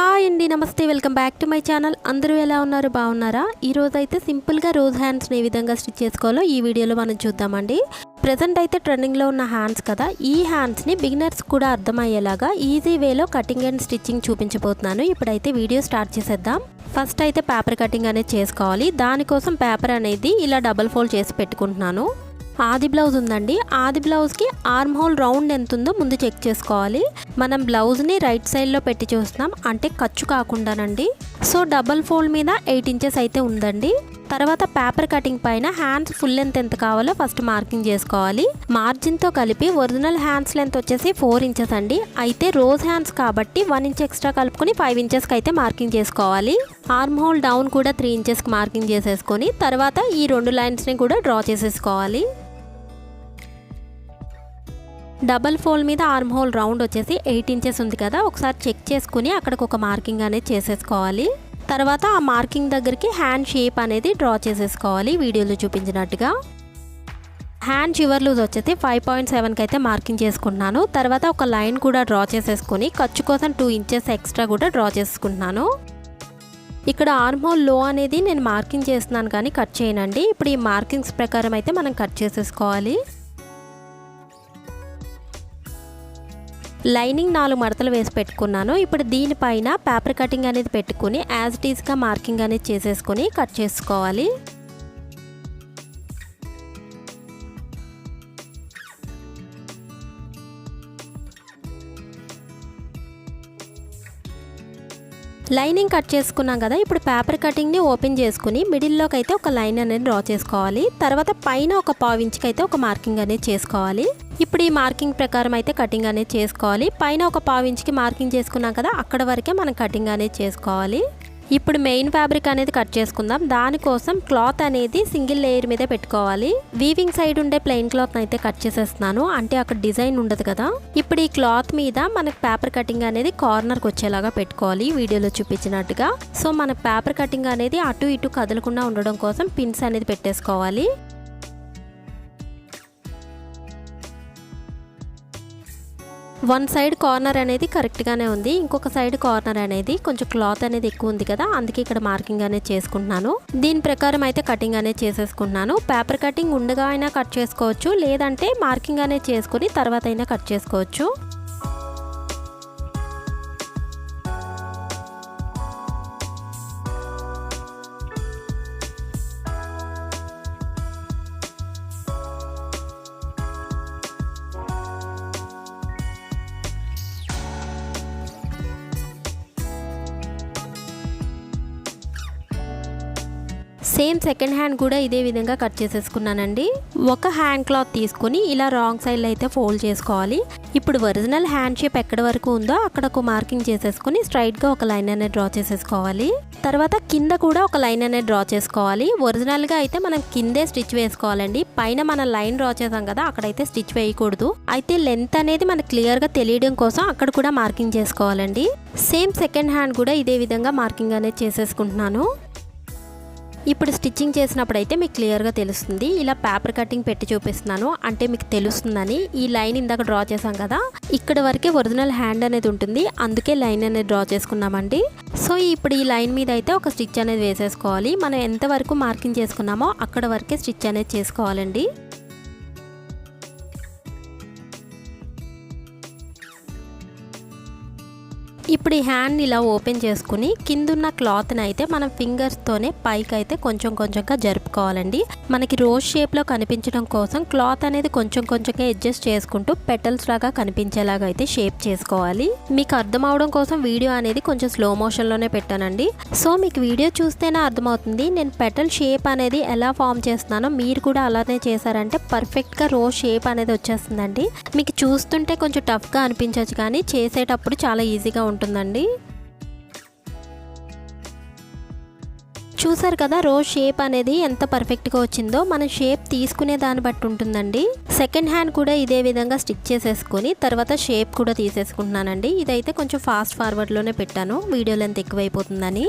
Hi అండి నమస్తే welcome back to my channel. అందరూ ఎలా ఉన్నారు? బాగున్నారా? ఈరోజు అయితే సింపుల్గా రోజ్ హ్యాండ్స్ని ఏ విధంగా స్టిచ్ చేసుకోవాలో ఈ వీడియోలో మనం చూద్దామండి. ప్రజెంట్ అయితే ట్రెండింగ్లో ఉన్న హ్యాండ్స్ కదా ఈ హ్యాండ్స్ని బిగినర్స్ కూడా అర్థమయ్యేలాగా ఈజీ వేలో కటింగ్ అండ్ స్టిచ్చింగ్ చూపించబోతున్నాను. ఇప్పుడైతే వీడియో స్టార్ట్ చేసేద్దాం. ఫస్ట్ అయితే పేపర్ కటింగ్ అనేది చేసుకోవాలి. దానికోసం పేపర్ అనేది ఇలా డబల్ ఫోల్డ్ చేసి పెట్టుకుంటున్నాను. ఆది బ్లౌజ్ ఉందండి. ఆది బ్లౌజ్కి ఆర్మ్ హోల్ రౌండ్ ఎంత ఉందో ముందు చెక్ చేసుకోవాలి. మనం బ్లౌజ్ని రైట్ సైడ్లో పెట్టి చూస్తున్నాం. అంటే ఖర్చు కాకుండానండి. సో డబల్ ఫోల్డ్ మీద ఎయిట్ ఇంచెస్ అయితే ఉందండి. తర్వాత పేపర్ కటింగ్ పైన హ్యాండ్స్ ఫుల్ లెంత్ ఎంత కావాలో ఫస్ట్ మార్కింగ్ చేసుకోవాలి. మార్జిన్తో కలిపి ఒరిజినల్ హ్యాండ్స్ లెంత్ వచ్చేసి ఫోర్ ఇంచెస్ అండి. అయితే రోజ్ హ్యాండ్స్ కాబట్టి వన్ ఇంచ్ ఎక్స్ట్రా కలుపుకొని ఫైవ్ ఇంచెస్కి అయితే మార్కింగ్ చేసుకోవాలి. ఆర్మ్ హోల్ డౌన్ కూడా త్రీ ఇంచెస్కి మార్కింగ్ చేసేసుకొని తర్వాత ఈ రెండు లైన్స్ని కూడా డ్రా చేసేసుకోవాలి. డబల్ ఫోల్డ్ మీద ఆర్మ్ హోల్ రౌండ్ వచ్చేసి ఎయిట్ ఇంచెస్ ఉంది కదా ఒకసారి చెక్ చేసుకుని అక్కడికి ఒక మార్కింగ్ అనేది చేసేసుకోవాలి. తర్వాత ఆ మార్కింగ్ దగ్గరికి హ్యాండ్ షేప్ అనేది డ్రా చేసేసుకోవాలి వీడియోలో చూపించినట్టుగా. హ్యాండ్ చివర్ లూజ్ వచ్చేసి ఫైవ్ పాయింట్ సెవెన్కి అయితే మార్కింగ్ చేసుకుంటున్నాను. తర్వాత ఒక లైన్ కూడా డ్రా చేసేసుకొని ఖర్చు కోసం టూ ఇంచెస్ ఎక్స్ట్రా కూడా డ్రా చేసుకుంటున్నాను. ఇక్కడ ఆర్మ్ హోల్లో అనేది నేను మార్కింగ్ చేస్తున్నాను కానీ కట్ చేయనండి. ఇప్పుడు ఈ మార్కింగ్స్ ప్రకారం అయితే మనం కట్ చేసేసుకోవాలి. లైనింగ్ నాలుగు మడతలు వేసి పెట్టుకున్నాను. ఇప్పుడు దీనిపైన పేపర్ కటింగ్ అనేది పెట్టుకుని యాజ్ ఇట్ ఈస్గా మార్కింగ్ అనేది చేసేసుకొని కట్ చేసుకోవాలి. లైనింగ్ కట్ చేసుకున్నాం కదా ఇప్పుడు పేపర్ కటింగ్ని ఓపెన్ చేసుకుని మిడిల్లోకి అయితే ఒక లైన్ అనేది డ్రా చేసుకోవాలి. తర్వాత పైన ఒక పావు అయితే ఒక మార్కింగ్ అనేది చేసుకోవాలి. ఇప్పుడు ఈ మార్కింగ్ ప్రకారం అయితే కటింగ్ అనేది చేసుకోవాలి. పైన ఒక పావు ఇంచుకి మార్కింగ్ చేసుకున్నాం కదా అక్కడ వరకే మనం కటింగ్ అనేది చేసుకోవాలి. ఇప్పుడు మెయిన్ ఫ్యాబ్రిక్ అనేది కట్ చేసుకుందాం. దానికోసం క్లాత్ అనేది సింగిల్ లేయర్ మీద పెట్టుకోవాలి. వీవింగ్ సైడ్ ఉండే ప్లెయిన్ క్లాత్ అయితే కట్ చేసేస్తున్నాను. అంటే అక్కడ డిజైన్ ఉండదు కదా. ఇప్పుడు ఈ క్లాత్ మీద మనకు పేపర్ కటింగ్ అనేది కార్నర్కి వచ్చేలాగా పెట్టుకోవాలి. వీడియోలో చూపించినట్టుగా. సో మన పేపర్ కటింగ్ అనేది అటు ఇటు కదలకుండా ఉండడం కోసం పిన్స్ అనేది పెట్టేసుకోవాలి. వన్ సైడ్ కార్నర్ అనేది కరెక్ట్గానే ఉంది. ఇంకొక సైడ్ కార్నర్ అనేది కొంచెం క్లాత్ అనేది ఎక్కువ ఉంది కదా అందుకే ఇక్కడ మార్కింగ్ అనేది చేసుకుంటున్నాను. దీని ప్రకారం అయితే కటింగ్ అనేది చేసేసుకుంటున్నాను. పేపర్ కటింగ్ ఉండగా అయినా కట్ చేసుకోవచ్చు లేదంటే మార్కింగ్ అనేది చేసుకుని తర్వాత అయినా కట్ చేసుకోవచ్చు. సేమ్ సెకండ్ హ్యాండ్ కూడా ఇదే విధంగా కట్ చేసేసుకున్నానండి. ఒక హ్యాండ్ క్లాత్ తీసుకొని ఇలా రాంగ్ సైడ్లో అయితే ఫోల్డ్ చేసుకోవాలి. ఇప్పుడు ఒరిజినల్ హ్యాండ్ షేప్ ఎక్కడ వరకు ఉందో అక్కడ ఒక మార్కింగ్ చేసేసుకొని స్ట్రైట్గా ఒక లైన్ అనేది డ్రా చేసేసుకోవాలి. తర్వాత కింద కూడా ఒక లైన్ అనేది డ్రా చేసుకోవాలి. ఒరిజినల్గా అయితే మనం కిందే స్టిచ్ వేసుకోవాలండి. పైన మనం లైన్ డ్రా చేసాం కదా అక్కడైతే స్టిచ్ వేయకూడదు. అయితే లెంత్ అనేది మనకు క్లియర్గా తెలియడం కోసం అక్కడ కూడా మార్కింగ్ చేసుకోవాలండి. సేమ్ సెకండ్ హ్యాండ్ కూడా ఇదే విధంగా మార్కింగ్ అనేది చేసేసుకుంటున్నాను. ఇప్పుడు స్టిచ్చింగ్ చేసినప్పుడు అయితే మీకు క్లియర్గా తెలుస్తుంది. ఇలా పేపర్ కటింగ్ పెట్టి చూపిస్తున్నాను. అంటే మీకు తెలుస్తుందని ఈ లైన్ ఇందాక డ్రా చేసాం కదా. ఇక్కడ వరకే ఒరిజినల్ హ్యాండ్ అనేది ఉంటుంది. అందుకే లైన్ అనేది డ్రా చేసుకున్నామండి. సో ఇప్పుడు ఈ లైన్ మీద అయితే ఒక స్టిచ్ అనేది వేసేసుకోవాలి. మనం ఎంతవరకు మార్కింగ్ చేసుకున్నామో అక్కడ వరకే స్టిచ్ అనేది చేసుకోవాలండి. ఇప్పుడు ఈ హ్యాండ్ని ఇలా ఓపెన్ చేసుకుని కిందున్న క్లాత్ని అయితే మనం ఫింగర్స్తోనే పైకి అయితే కొంచెం కొంచెంగా జరుపుకోవాలండి. మనకి రోజ్ షేప్లో కనిపించడం కోసం క్లాత్ అనేది కొంచెం కొంచెంగా అడ్జస్ట్ చేసుకుంటూ పెటల్స్ లాగా కనిపించేలాగా అయితే షేప్ చేసుకోవాలి. మీకు అర్థం అవడం కోసం వీడియో అనేది కొంచెం స్లో మోషన్లోనే పెట్టానండి. సో మీకు వీడియో చూస్తేనే అర్థమవుతుంది నేను పెటల్ షేప్ అనేది ఎలా ఫామ్ చేస్తున్నానో. మీరు కూడా అలానే చేశారంటే పర్ఫెక్ట్గా రోజ్ షేప్ అనేది వచ్చేస్తుందండి. మీకు చూస్తుంటే కొంచెం టఫ్గా అనిపించవచ్చు కానీ చేసేటప్పుడు చాలా ఈజీగా ఉంటుందండి చూసారు కదా రోజ్ షేప్ అనేది ఎంత పర్ఫెక్ట్గా వచ్చిందో మనం షేప్ తీసుకునే దాన్ని బట్టి ఉంటుందండి. సెకండ్ హ్యాండ్ కూడా ఇదే విధంగా స్టిచ్ చేసేసుకొని తర్వాత షేప్ కూడా తీసేసుకుంటున్నానండి. ఇదైతే కొంచెం ఫాస్ట్ ఫార్వర్డ్లోనే పెట్టాను. వీడియో లెంత్ ఎక్కువైపోతుందని.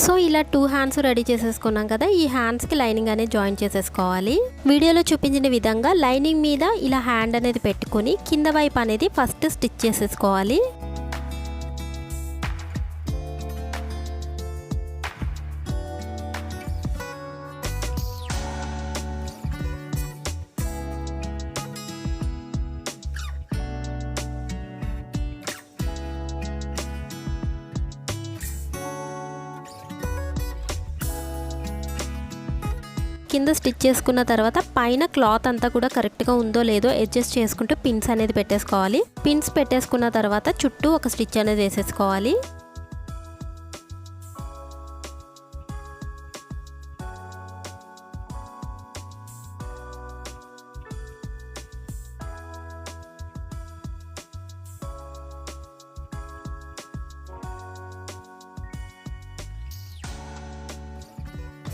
సో ఇలా టూ హ్యాండ్స్ రెడీ చేసేసుకున్నాం కదా ఈ హ్యాండ్స్కి లైనింగ్ అనేది జాయిన్ చేసేసుకోవాలి. వీడియోలో చూపించిన విధంగా లైనింగ్ మీద ఇలా హ్యాండ్ అనేది పెట్టుకొని కింద వైపు అనేది ఫస్ట్ స్టిచ్ చేసేసుకోవాలి. కింద స్టిచ్ చేసుకున్న తర్వాత పైన క్లాత్ అంతా కూడా కరెక్ట్గా ఉందో లేదో అడ్జస్ట్ చేసుకుంటూ పిన్స్ అనేది పెట్టేసుకోవాలి. పిన్స్ పెట్టేసుకున్న తర్వాత చుట్టూ ఒక స్టిచ్ అనేది వేసేసుకోవాలి.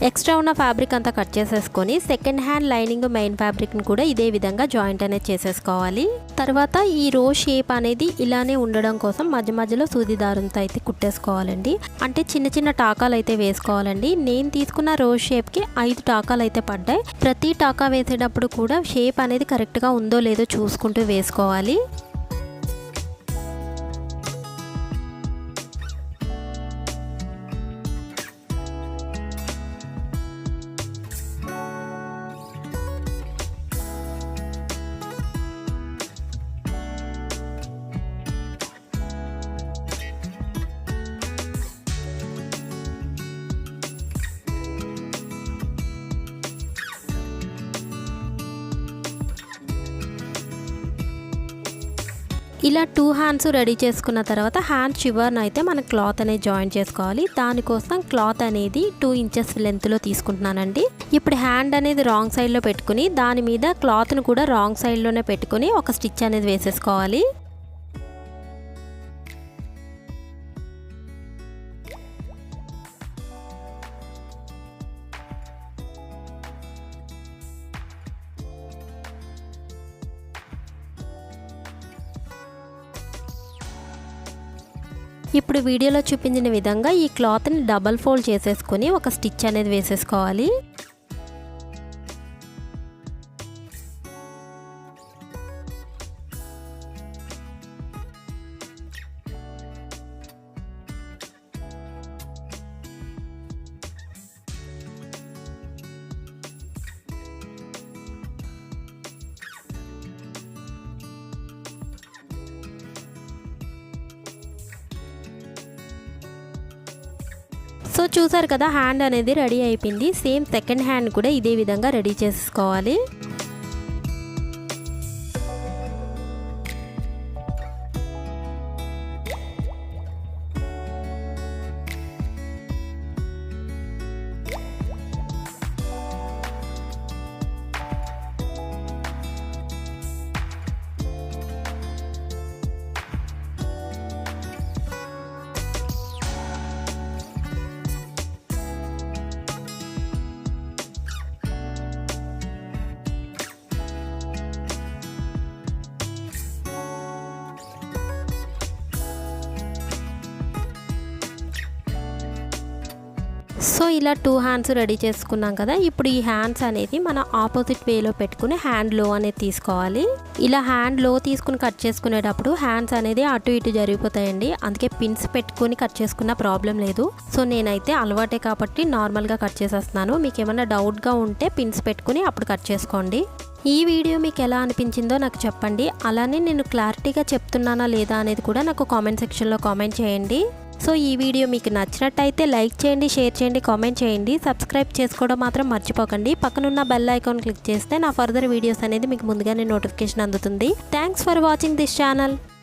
ఎక్స్ట్రా ఉన్న ఫ్యాబ్రిక్ అంతా కట్ చేసేసుకొని సెకండ్ హ్యాండ్ లైనింగ్ మెయిన్ ఫ్యాబ్రిక్ని కూడా ఇదే విధంగా జాయింట్ అనేది చేసేసుకోవాలి. తర్వాత ఈ రో షేప్ అనేది ఇలానే ఉండడం కోసం మధ్య మధ్యలో సూది దారంతో అయితే కుట్టేసుకోవాలండి. అంటే చిన్న చిన్న టాకాలు అయితే వేసుకోవాలండి. నేను తీసుకున్న రో షేప్కి ఐదు టాకాలు అయితే పడ్డాయి. ప్రతి టాకా వేసేటప్పుడు కూడా షేప్ అనేది కరెక్ట్గా ఉందో లేదో చూసుకుంటూ వేసుకోవాలి. ఇలా టూ హ్యాండ్స్ రెడీ చేసుకున్న తర్వాత హ్యాండ్ చివర్ని అయితే మనం క్లాత్ అనేది జాయిన్ చేసుకోవాలి. దానికోసం క్లాత్ అనేది టూ ఇంచెస్ లెంత్లో తీసుకుంటున్నానండి. ఇప్పుడు హ్యాండ్ అనేది రాంగ్ సైడ్లో పెట్టుకుని దాని మీద క్లాత్ను కూడా రాంగ్ సైడ్లోనే పెట్టుకుని ఒక స్టిచ్ అనేది వేసేసుకోవాలి. ఇప్పుడు వీడియోలో చూపించిన విధంగా ఈ క్లాత్ని డబల్ ఫోల్డ్ చేసేసుకొని ఒక స్టిచ్ అనేది వేసేసుకోవాలి. సో చూసారు కదా హ్యాండ్ అనేది రెడీ అయిపోయింది. సేమ్ సెకండ్ హ్యాండ్ కూడా ఇదే విధంగా రెడీ చేసుకోవాలి. సో ఇలా టూ హ్యాండ్స్ రెడీ చేసుకున్నాం కదా. ఇప్పుడు ఈ హ్యాండ్స్ అనేది మన ఆపోజిట్ వేలో పెట్టుకుని హ్యాండ్లో అనేది తీసుకోవాలి. ఇలా హ్యాండ్లో తీసుకుని కట్ చేసుకునేటప్పుడు హ్యాండ్స్ అనేది అటు ఇటు జరిగిపోతాయండి. అందుకే పిన్స్ పెట్టుకుని కట్ చేసుకున్న ప్రాబ్లం లేదు. సో నేనైతే అలవాటే కాబట్టి నార్మల్గా కట్ చేసేస్తున్నాను. మీకు ఏమైనా డౌట్గా ఉంటే పిన్స్ పెట్టుకుని అప్పుడు కట్ చేసుకోండి. ఈ వీడియో మీకు ఎలా అనిపించిందో నాకు చెప్పండి. అలానే నేను క్లారిటీగా చెప్తున్నానా లేదా అనేది కూడా నాకు కామెంట్ సెక్షన్లో కామెంట్ చేయండి. సో ఈ వీడియో మీకు నచ్చినట్టయితే లైక్ చేయండి షేర్ చేయండి కామెంట్ చేయండి. సబ్స్క్రైబ్ చేసుకోవడం మాత్రం మర్చిపోకండి. పక్కనున్న బెల్ ఐకాన్ క్లిక్ చేస్తే నా ఫర్దర్ వీడియోస్ అనేది మీకు ముందుగానే నోటిఫికేషన్ అందుతుంది. Thanks for watching this channel.